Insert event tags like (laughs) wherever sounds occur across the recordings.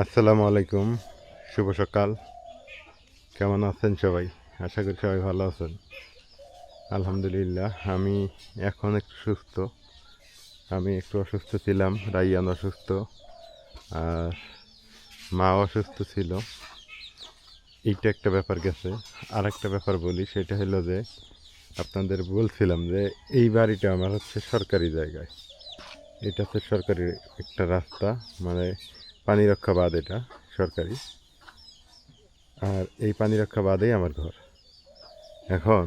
আসসালামু আলাইকুম, শুভ সকাল। কেমন আছেন সবাই? আশা করি সবাই ভালো আছেন। আলহামদুলিল্লাহ, আমি এখন একটু সুস্থ। আমি একটু অসুস্থ ছিলাম, রাইয়ান অসুস্থ, আর মা অসুস্থ ছিল। এইটা একটা ব্যাপার গেছে। আর একটা ব্যাপার বলি, সেটা হলো যে আপনাদের বলছিলাম যে এই বাড়িটা আমার হচ্ছে সরকারি জায়গায়। এটা হচ্ছে সরকারি একটা রাস্তা মানে পানি রক্ষা বাঁধ এটা, সরকারি। আর এই পানি রক্ষা বাঁধেই আমার ঘর। এখন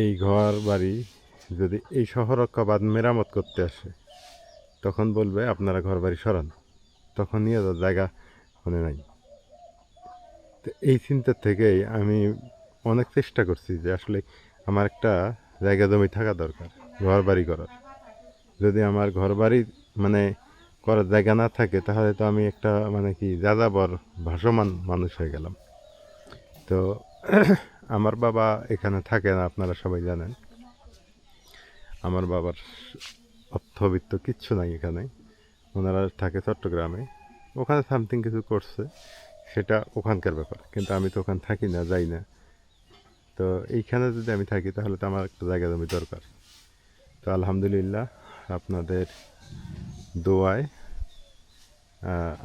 এই ঘর বাড়ি যদি এই শহর রক্ষা বাঁধ মেরামত করতে আসে, তখন বলবে আপনারা ঘর বাড়ি সরান। তখন নিয়ে জায়গা ওখানে নাই। তো এই চিন্তা থেকেই আমি অনেক চেষ্টা করছি যে আসলে আমার একটা জায়গা জমি থাকা দরকার, ঘর বাড়ি করার। যদি আমার ঘর বাড়ি মানে করার জায়গা না থাকে, তাহলে তো আমি একটা মানে কি, যাযাবর ভাসমান মানুষ হয়ে গেলাম। তো আমার বাবা এখানে থাকে না, আপনারা সবাই জানেন। আমার বাবার অর্থবিত্ত কিচ্ছু নাই এখানে। ওনারা থাকে চট্টগ্রামে। ওখানে সামথিং কিছু করছে, সেটা ওখানকার ব্যাপার, কিন্তু আমি তো ওখানে থাকি না, যাই না। তো এইখানে যদি আমি থাকি, তাহলে তো আমার একটা জায়গা জমি দরকার। তো আলহামদুলিল্লাহ, আপনাদের দোয়ায়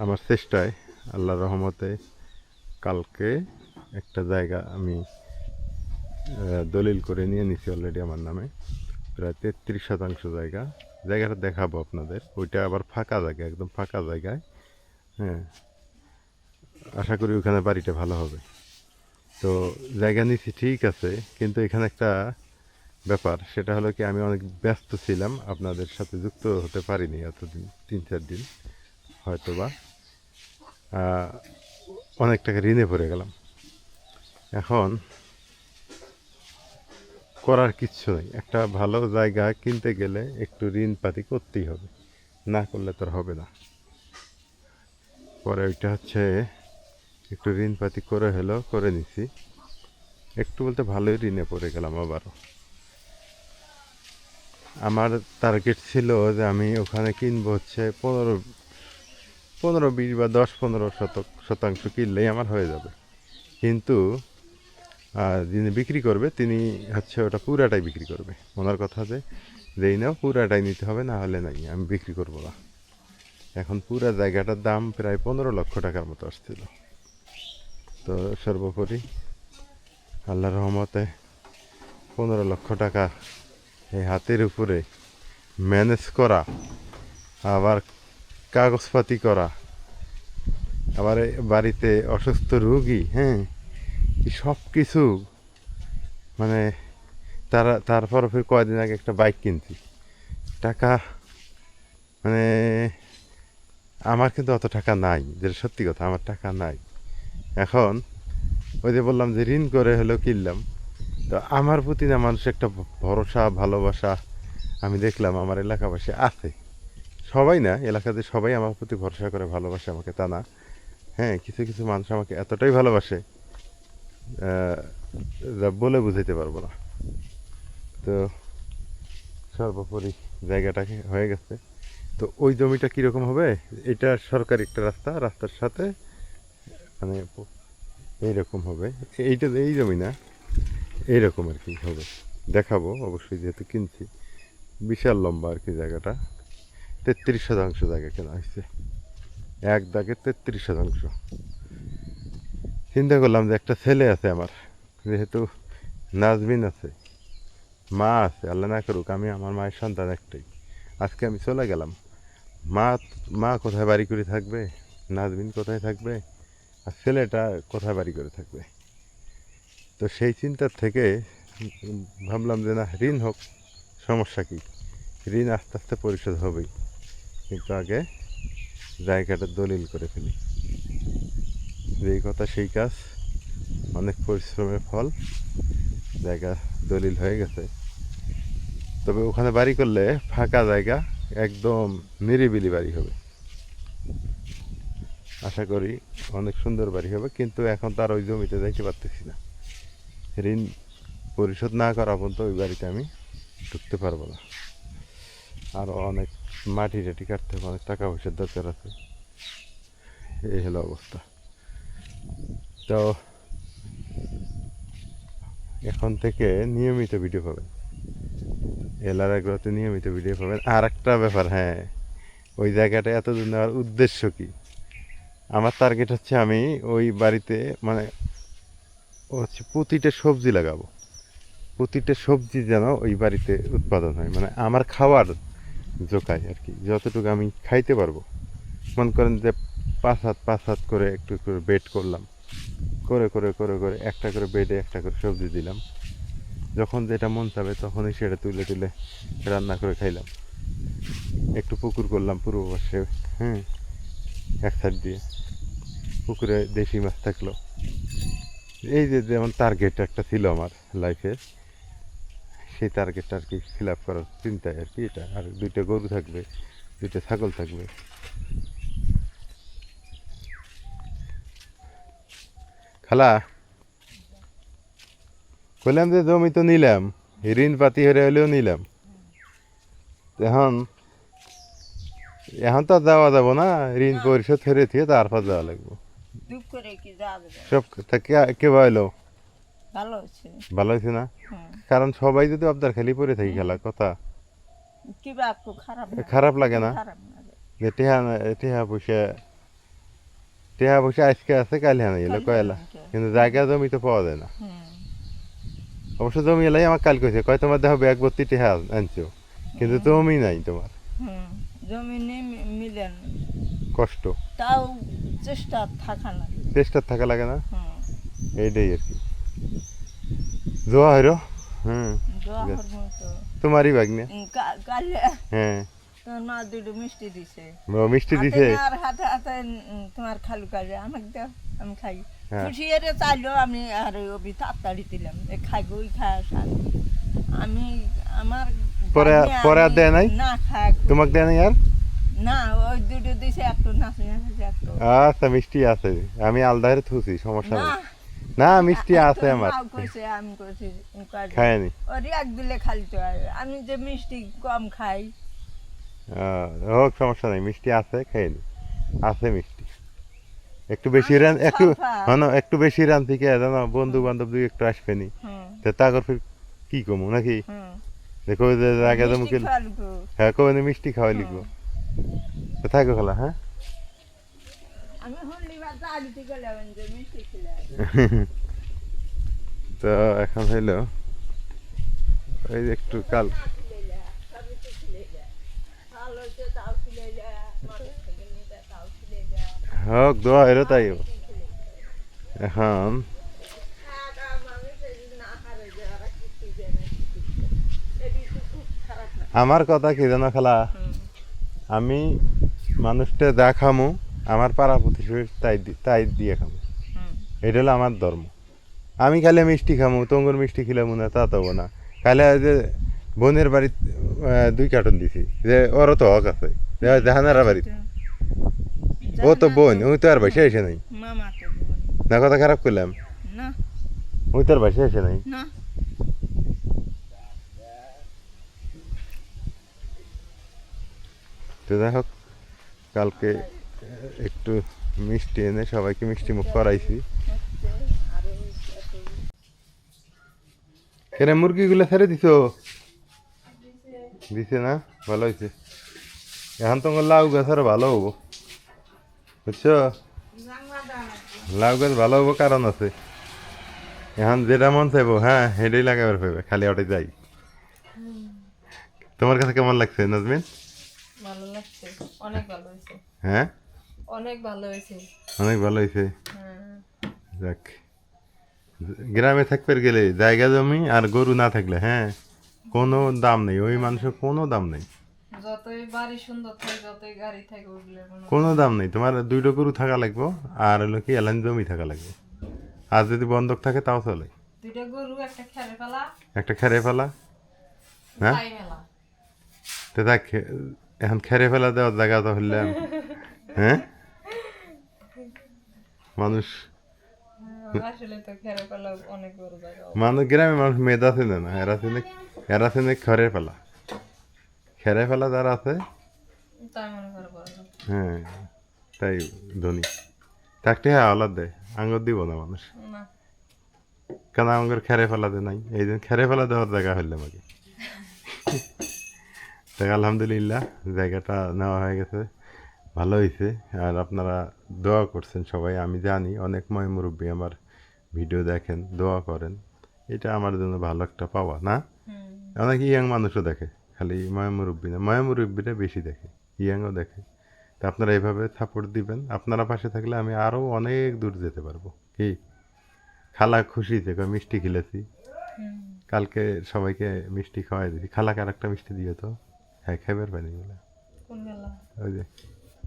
আমার চেষ্টায়, আল্লাহর রহমতে কালকে একটা জায়গা আমি দলিল করে নিয়ে নিছি অলরেডি আমার নামে। প্রায় তেত্রিশ শতাংশ জায়গা। জায়গাটা দেখাবো আপনাদের। ওইটা আবার ফাঁকা জায়গা, একদম ফাঁকা জায়গায়। হ্যাঁ। আশা করি ওখানে বাড়িটা ভালো হবে। তো জায়গা নিছি ঠিক আছে, কিন্তু এখানে একটা ব্যাপার। সেটা হলো কি, আমি অনেক ব্যস্ত ছিলাম, আপনাদের সাথে যুক্ত হতে পারিনি এতদিন, তিন চার দিন হয়তো বা অনেক টাকা ঋণে পড়ে গেলাম। এখন করার কিচ্ছু নেই। একটা ভালো জায়গা কিনতে গেলে একটু ঋণ পাতি করতেই হবে, না করলে তো আর হবে না। পরে ওইটা হচ্ছে, একটু ঋণ পাতি করে হলো করে নিছি। একটু বলতে ভালোই ঋণে পড়ে গেলাম আবারও। আমার টার্গেট ছিল যে আমি ওখানে কিনবো হচ্ছে পনেরো পনেরো বিশ বা দশ, পনেরো শতক, শতাংশ কিনলেই আমার হয়ে যাবে। কিন্তু যিনি বিক্রি করবে, তিনি হচ্ছে ওটা পুরাটাই বিক্রি করবে। ওনার কথা যে, যেই নাও পুরাটাই নিতে হবে, না হলে নাই, আমি বিক্রি করব না। এখন পুরা জায়গাটার দাম প্রায় পনেরো লক্ষ টাকার মতো আসছিল। তো সর্বোপরি আল্লাহ রহমতে পনেরো লক্ষ টাকা এই হাতের উপরে ম্যানেজ করা, আবার কাগজপাতি করা, আবার বাড়িতে অসুস্থ রুগী হ্যাঁ সব কিছু মানে তারা, তারপর ফির কয়দিন আগে একটা বাইক কিনছি। টাকা মানে আমার কিন্তু অত টাকা নাই যেটা সত্যি কথা, আমার টাকা নাই। এখন ওই যে বললাম যে ঋণ করে হলেও কিনলাম। তো আমার প্রতি না মানুষ একটা ভরসা, ভালোবাসা আমি দেখলাম আমার এলাকাবাসী আছে। সবাই না, এলাকাতে সবাই আমার প্রতি ভরসা করে, ভালোবাসে আমাকে, তা না। হ্যাঁ কিছু কিছু মানুষ আমাকে এতটাই ভালোবাসে যা বলে বুঝাইতে পারব না। তো সর্বোপরি জায়গাটাকে হয়ে গেছে। তো ওই জমিটা কীরকম হবে? এটা সরকারি একটা রাস্তা, রাস্তার সাথে মানে এইরকম হবে। এইটা এই জমি না এইরকম আর কি হবে। দেখাবো, অবশ্যই যেহেতু কিনছি। বিশাল লম্বা আর কি জায়গাটা। তেত্রিশ শতাংশ জায়গা কেনা হয়েছে। এক দাগে তেত্রিশ শতাংশ। চিন্তা করলাম যে একটা ছেলে আছে আমার। যেহেতু নাজমিন আছে, মা আছে, আল্লাহ না করুক, আমি আমার মায়ের সন্তান একটাই। আজকে আমি চলে গেলাম। মা মা কোথায় বাড়ি করে থাকবে? নাজমিন কোথায় থাকবে? আর ছেলেটা কোথায় বাড়ি করে থাকবে? তো সেই চিন্তার থেকে ভাবলাম যে না, ঋণ হোক, সমস্যা কী? ঋণ আস্তে আস্তে পরিশোধ হবেই। কিন্তু আগে জায়গাটা দলিল করে ফেলি। যেই কথা, সেই কাজ, অনেক পরিশ্রমের ফল, জায়গা দলিল হয়ে গেছে। তবে ওখানে বাড়ি করলে ফাঁকা জায়গা, একদম নিরিবিলি বাড়ি হবে। আশা করি অনেক সুন্দর বাড়ি হবে, কিন্তু এখন তার ওই জমিতে যাইতে পারতেছি না। ঋণ পরিশোধ না করা পর্যন্ত ওই বাড়িতে আমি ঢুকতে পারব না। আরও অনেক মাটি টাটি কাটতে হবে, অনেক টাকা পয়সার দরকার আছে। এই হলো অবস্থা। তো এখন থেকে নিয়মিত ভিডিও পাবেন। এলার আগ্রহতে নিয়মিত ভিডিও পাবেন। আর একটা ব্যাপার হ্যাঁ ওই জায়গাটা এত দূর নেওয়ার উদ্দেশ্য কি? আমার টার্গেট হচ্ছে আমি ওই বাড়িতে মানে হচ্ছে প্রতিটা সবজি লাগাবো। প্রতিটা সবজি যেন ওই বাড়িতে উৎপাদন হয়। মানে আমার খাওয়ার জোকায় আর কি। যতটুকু আমি খাইতে পারব। মনে করেন যে পাঁচ হাত পাঁচ হাত করে একটু করে বেড করলাম। করে করে করে করে একটা করে বেডে একটা করে সবজি দিলাম। যখন যেটা মন চাবে তখনই সেটা তুলে তুলে রান্না করে খাইলাম। একটু পুকুর করলাম পূর্ব পাশে হ্যাঁ এক সাইড দিয়ে। পুকুরে দেশি মাছ থাকল। এই যে যেমন টার্গেট একটা ছিল আমার লাইফে সেই টার্গেটটা আর কি ফিল আপ করার চিন্তায় আর কি এটা। আর দুইটা গরু থাকবে, দুইটা ছাগল থাকবে। খালা, কইলাম যে জমি তো নিলাম ঋণ পাতি হরে হলেও নিলাম। এখন এখন তো যাওয়া যাব না, ঋণ পরিশোধ হরে থেকে তারপর যাওয়া লাগবে। দুঃখ করে কি যাবে সব তা কে- কে ভাইলো ভালো হচ্ছে ভালো হয়েছে না? কারণ সবাই যদি আবদার খালি পড়ে থাকি খেলা কথা। কিবা একটু খারাপ খারাপ লাগে না? যে টেহা টেহা পয়সা টেহা পয়সা আজকে আছে কাল হ্যাঁ এলো কয়লা। হ্যাঁ, কিন্তু জায়গা জমি তো পাওয়া যায় না। অবশ্য জমি এলাই আমার কাল কইছে কয় তোমার দেখো ব্যাগ ভর্তি টেহা আনছো? কিন্তু জমি নাই তোমার। জমি নেই মিলেন কষ্ট। তাও চেষ্টা থাকা না। চেষ্টা থাকা লাগে না? এইটাই আর কি। হইরো। দোয়া বেশ। করব তোমারই কালে হ্যাঁ। তোর মা দুটো মিষ্টি দিছে। মিষ্টি দিছে? আর হাতে হাতে তোমার খালু কাজে। আমাকে দাও আমি খাই। হ্যাঁ। চাইলো আমি আর ওই তাড়াতাড়ি দিলাম। এ খাইবো ওই খায় আমি আমার পরে- ভাগ্নে পরে দেয় নাই? না খাই তোমাকে দেয় না আর? না ওই দুটো দিছে একটু নাচি নাচি একটু। আচ্ছা মিষ্টি আছে। আমি আলদারে থুছি সমস্যা নেই। না মিষ্টি আছে আমার। আমি কইছি কাজে। খায়নি। এক দিলে খালি তো আমি যে মিষ্টি কম খাই। হোক সমস্যা নেই মিষ্টি আছে খাইনি। আছে মিষ্টি। একটু বেশি রান একটু সাফা। হনো একটু বেশি রান থেকে জানো বন্ধু বান্ধব দুই একটু আসবেনি। তো তাগর ফির কি কমু নাকি? দেখো আগে তো মুখে। হ্যাঁ কবে মিষ্টি খাওয়াই লিখব তো থাকো খালা হ্যাঁ (laughs) তো এখন হইল ওই একটু কাল হোক দোয়া হইল তাই এখন আমার কথা কি জানো খালা? আমি মানুষটা যা খামো আমার পাড়া প্রতিশোধ তাই তাই দিয়ে খামু। এটা হলো আমার ধর্ম। আমি খালি মিষ্টি খামু তোঙ্গর মিষ্টি খিলামু না তা তো না। খালি যে বোনের বাড়িতে দুই কার্টুন দিছি যে ওরও তো হক আছে। জাহানারা বাড়িতে। ও তো বোন ওই তো আর বাসে এসে নাই। না কথা খারাপ করলাম ওই তো আর বাসে এসে নাই। তো যাই হোক। কালকে একটু মিষ্টি এনে সবাইকে মিষ্টি মুখ করাইছি। কেন মুরগিগুলো ছেড়ে দিছ? দিছে না? ভালো হয়েছে এখন তোমার লাউ গাছ আর ভালো হব। বুঝছ? লাউ গাছ ভালো হব কারণ আছে। এখন যেটা মন চাইব হ্যাঁ হেঁটেই লাগাবার পাবে খালি ওটাই যাই। তোমার কাছে কেমন লাগছে নাজমিন? ভালো লাগছে অনেক ভালো হ্যাঁ? অনেক ভালো হয়েছে। অনেক ভালো হয়েছে? হ্যাঁ। যাক। গ্রামে থাকতে গেলে জায়গা জমি আর গরু না থাকলে হ্যাঁ? কোনো দাম নেই ওই মানুষের কোনো দাম নেই। যতই বাড়ি সুন্দর থাকে যতই গাড়ি থাকে কোনো দাম নেই। তোমার দুইটা গরু থাকা লাগবে আর হলো কি এলান জমি থাকা লাগবে। আর যদি বন্ধক থাকে তাও চলে। দুইটা গরু একটা খেলে ফেলা। একটা খেরে ফেলা হ্যাঁ? তো দেখ এখন খেরে ফেলা দেওয়ার জায়গা তো হলে (laughs) হ্যাঁ? মানুষ মানুষ গ্রামে মানুষ মেধা ছিল না এরা ছিল এরা ছিল খড়ের ফেলা খেরে ফেলা যারা আছে হ্যাঁ তাই ধনী। থাকতে হ্যাঁ আলাদ দেয় আঙ্গুর দিব না মানুষ। কেন আঙ্গুর খেরে ফেলাতে নাই? এই দিন খেরে ফেলা দেওয়ার জায়গা হইলে আমাকে। (laughs) দেখ আলহামদুলিল্লাহ জায়গাটা নেওয়া হয়ে গেছে। ভালো হয়েছে আর আপনারা দোয়া করছেন সবাই আমি জানি অনেক ময় মুরব্বী আমার ভিডিও দেখেন দোয়া করেন এটা আমার জন্য ভালো একটা পাওয়া না? অনেক ইয়াং মানুষও দেখে খালি ময় মুরব্বী না ময় মুরব্বীরা বেশি দেখে ইয়াংও দেখে। তা আপনারা এইভাবে সাপোর্ট দিবেন আপনারা পাশে থাকলে আমি আরও অনেক দূর যেতে পারব কি? খালা খুশি থেকে মিষ্টি খেলেছি। কালকে সবাইকে মিষ্টি খাওয়াই দিয়েছি খালাকে আর একটা মিষ্টি দিয়ে তো। হ্যাঁ খাইবার বলে? ওই যে।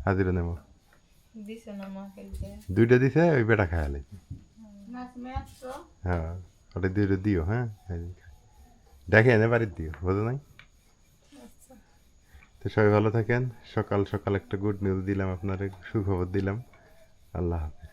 হাজিরা নেব। দিছে না মা খেলতে দুইটা দিছে ওই বেটা খায় আলাইছি হ্যাঁ ওটা দুইটা দিও হ্যাঁ? দেখে এনে বাড়ির দিও বোঝো নাই? তো সবাই ভালো থাকেন। সকাল সকাল একটা গুড নিউজ দিলাম আপনার সুখবর দিলাম। আল্লাহ হাফেজ।